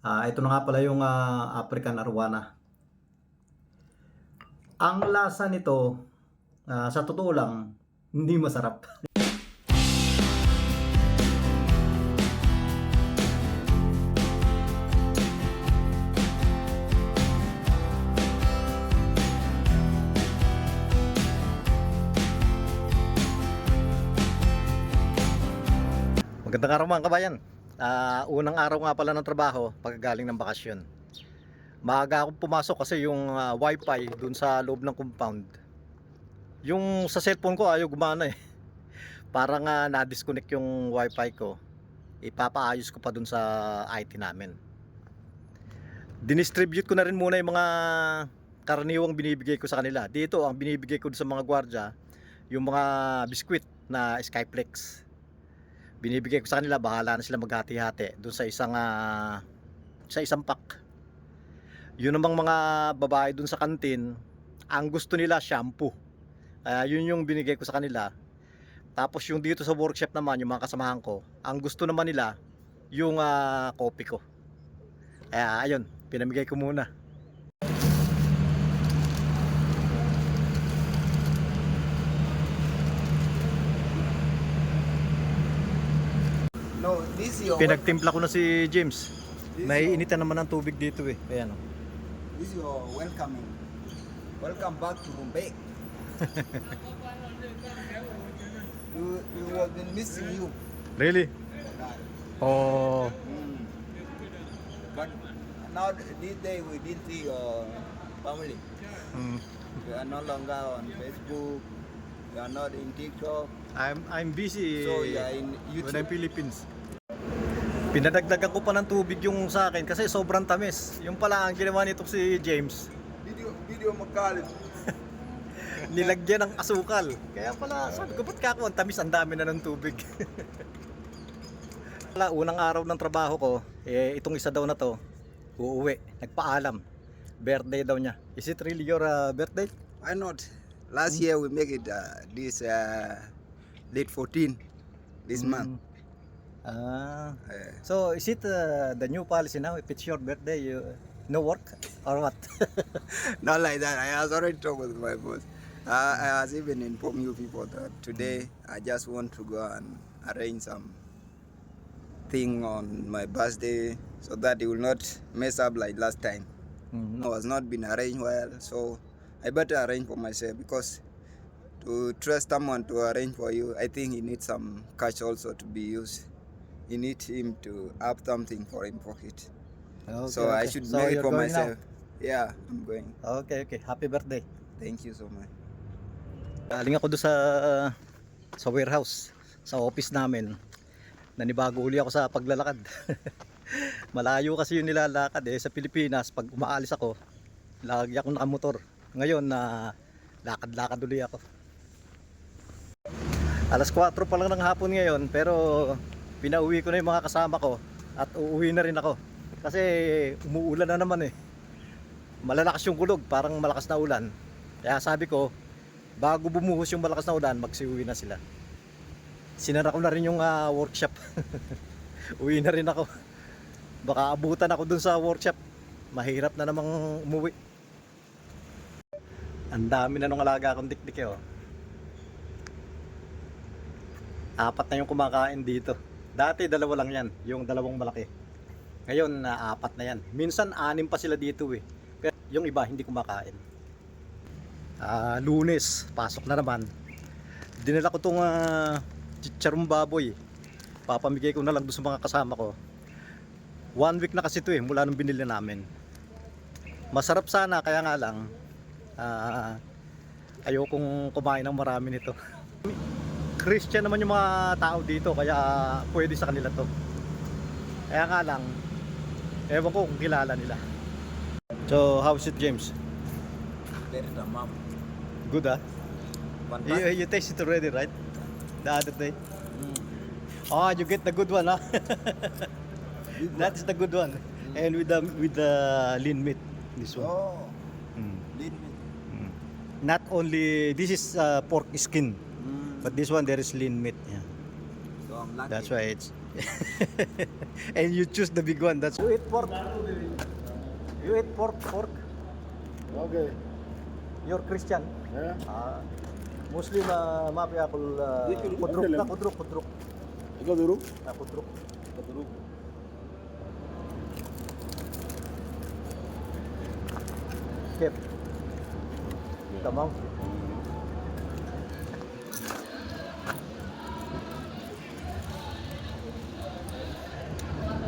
Ah, ito na nga pala yung ah, African Arowana. Ang lasa nito, ah, sa totoo lang, hindi masarap. Magandang araw mga kabayan. Ah, unang araw nga pala ng trabaho pagkagaling ng bakasyon. Maaga akong pumasok kasi yung ah, wifi dun sa loob ng compound. Yung sa cellphone ko ayaw gumana eh. Parang nga na-disconnect yung wifi ko. Ipapaayos ko pa dun sa IT namin. Dinistribute ko na rin muna yung mga karaniwang binibigay ko sa kanila. Dito ang binibigay ko sa mga gwardya, yung mga biskwit na Skyplex binibigay ko sa kanila bahala na sila maghati-hati doon sa isang ah, sa isang pack. Yun namang mga babae doon sa kantin ang gusto nila shampoo. Kaya yun yung binigay ko sa kanila. Tapos yung dito sa workshop naman yung mga kasamahan ko ang gusto naman nila yung ah, kopi ko. Kaya ayun pinamigay ko muna Is your pinagtimpla ko na si James this, may your, initan naman ng tubig dito eh ayan oh. this is your welcoming. Welcome back to Bombay. you, you have been missing you. really oh Mm. But now this day we didn't see your family. mm. We are no longer on Facebook. We are not in TikTok. I'm I'm busy So we are in when I'm YouTube. Philippines. Pinadagdagan ko pa ng tubig yung sa akin kasi sobrang tamis. Yung pala ang ginawa nito si James, Video, video magalit. nilagyan ng asukal. Kaya pala sabi ko, ba't ka ako ang tamis, ang dami na ng tubig. Pala, unang araw ng trabaho ko, eh, itong isa daw na to, uuwi, nagpaalam. Birthday daw niya. Is it really your uh, birthday? Why not? Last year we make it uh, this uh, late 14 this month. Ah. Uh, So, is it uh, the new policy now? If it's your birthday, you no work or what? Not like that. I has already talked with my boss. Uh, I has even informed you people that today I just want to go and arrange some thing on my birthday so that it will not mess up like last time. Mm, No, has not been arranged well, so I better arrange for myself because to trust someone to arrange for you, I think he needs some cash also to be used. You need him to have something for in pocket. Okay, so I okay. should So make it for myself. Yeah, I'm going. now? Okay, okay. Happy birthday. Thank you so much. Galing ako doon sa sa warehouse, sa office namin. Nanibago uli ako sa paglalakad. Malayo kasi yung nilalakad eh sa Pilipinas pag umaalis ako, lagi akong nakamotor. Ngayon na lakad-lakad uli ako. Alas 4 pa lang ng hapon ngayon pero pinauwi ko na yung mga kasama ko at uuwi na rin ako. Kasi umuulan na naman eh. Malalakas yung kulog, parang malakas na ulan. Kaya sabi ko, bago bumuhos yung malakas na ulan, magsiuwi na sila. Sinara ko na rin yung ah, workshop. Uwi na rin ako. Baka abutan ako dun sa workshop. Mahirap na namang umuwi. Ang dami na nung alaga akong dikdik eh, oh. Apat na yung kumakain dito. Dati dalawa lang yan, yung dalawang malaki. Ngayon, na apat na yan. Minsan, anim pa sila dito eh. Pero yung iba, hindi kumakain. Ah, lunes, pasok na naman. Dinala ko tong uh, chicharong baboy. Papamigay ko na lang doon sa mga kasama ko. One week na kasi ito eh, mula nung binili namin. Masarap sana, kaya nga lang, ah, ayokong kumain ng marami nito. Christian naman yung mga tao dito, kaya pwede sa kanila to. Kaya nga lang, ewan ko kung kilala nila. So, how's it James? A mom. Good ah? You, you taste it already, right? The other day. Oh, you get the good one, huh? That's the good one. And with the with the lean meat, this one. Oh, Mm. lead me. Mm. Not only this is uh, pork skin, Mm. But this one there is lean meat. Yeah. So I'm lucky. That's why it's. and you choose the big one. That's. You eat pork. You eat pork, pork. Okay. You're Christian. Yeah. Ah, Muslim uh, ma yakul uh, Dikul- kudruk Muslim. na kudruk kudruk. Ikaw dulu? Ah, kudruk. Ikaw dulu. Kip. Tamam.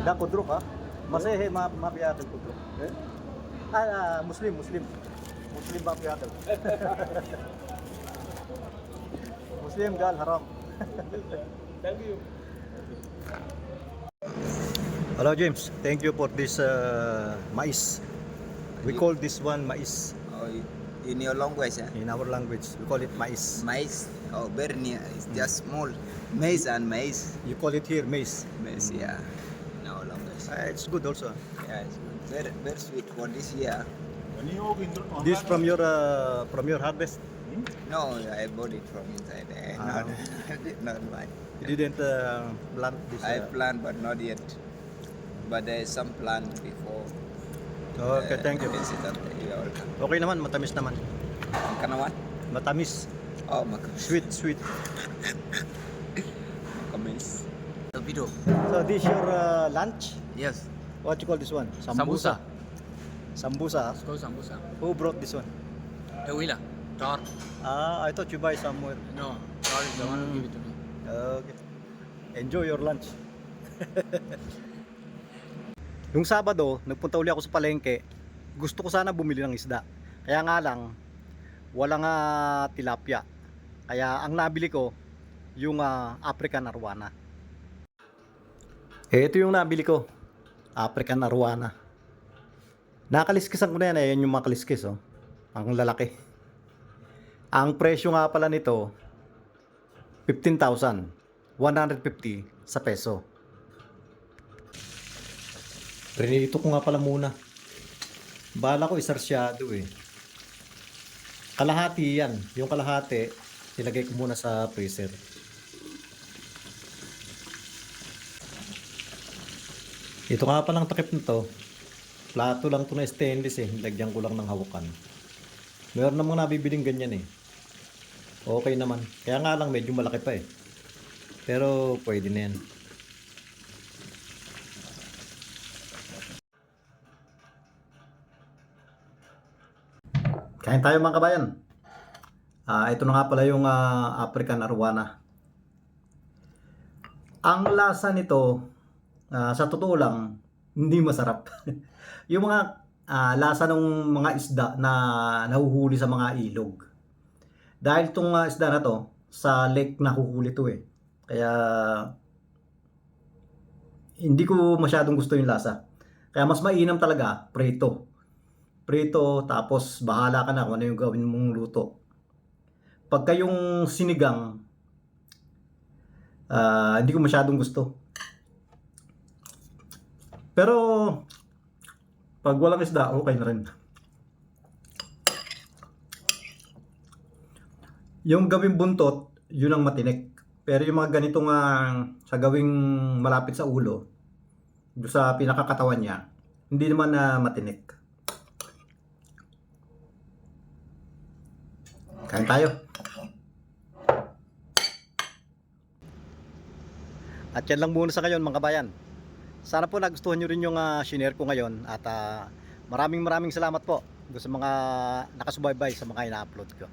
Da kudruk ha. Masehe ma ma yakul kudruk. Eh? Ah, ah, Muslim, Muslim. Muslim ma yakul. Muslim gal haram. Thank you. Hello James, thank you for this uh, mais. We call this one mais Oh, in your language, eh? in our language. We call it mais. maize. Oh, very near. It's just small. Maize and maize. You call it here maize. Maize, yeah. Our language. Uh, it's good also. Yeah, it's good. Very, very sweet for this year. This from your uh, from your harvest. No, I bought it from inside. Ah. not, not buy. You didn't uh, plant this. I Uh, plant, but not yet. But there is some plant before. okay, uh, thank you. visit up there. You're welcome. Okay naman, matamis naman. Ang kanawan? Matamis, Oh, makamis. sweet, sweet. Torpedo. So this your uh, lunch? Yes. What you call this one? Sambusa. Sambusa. Let's go sambusa. Who brought this one? The wheeler. Tor. Ah, I thought you buy somewhere. No. Tor is the one who give it to me. Okay. Enjoy your lunch. Nung Sabado, nagpunta uli ako sa palengke. Gusto ko sana bumili ng isda. Kaya nga lang, walang ah, tilapia. Kaya ang nabili ko, yung ah, African Arwana. Eh, ito yung nabili ko. African Arwana. Nakaliskisan ko na yan. Ayan yung mga kaliskis. Oh. Ang lalaki. Ang presyo nga pala nito, 15,150 sa peso. Prinito ko nga pala muna. Bala ko isarsyado eh. Kalahati yan. Yung kalahati, nilagay ko muna sa freezer. Ito nga palang takip nito. Plato lang to na stainless eh. Lagyan ko lang ng hawakan. Meron namang nabibiling ganyan eh. Okay naman. Kaya nga lang medyo malaki pa eh. Pero pwede na yan. Kain tayo mga kabayan. Ah, ito na nga pala yung ah, African Arwana. Ang lasa nito, ah, sa totoo lang, hindi masarap. yung mga ah, lasa ng mga isda na nahuhuli sa mga ilog. Dahil itong ah, isda na to, sa lake nahuhuli to eh. Kaya hindi ko masyadong gusto yung lasa. Kaya mas mainam talaga, prito. Prito, tapos bahala ka na kung ano yung gawin mong luto. Pagka yung sinigang, ah, hindi ko masyadong gusto. Pero, pag walang isda, okay na rin. Yung gawing buntot, yun ang matinik. Pero yung mga ganitong ah, sa gawing malapit sa ulo, sa pinakakatawan niya, hindi naman na matinik. Kain tayo. At yan lang muna sa ngayon mga kabayan. Sana po nagustuhan nyo rin yung uh, shinare ko ngayon at ah, maraming maraming salamat po sa mga nakasubaybay sa mga ina-upload ko.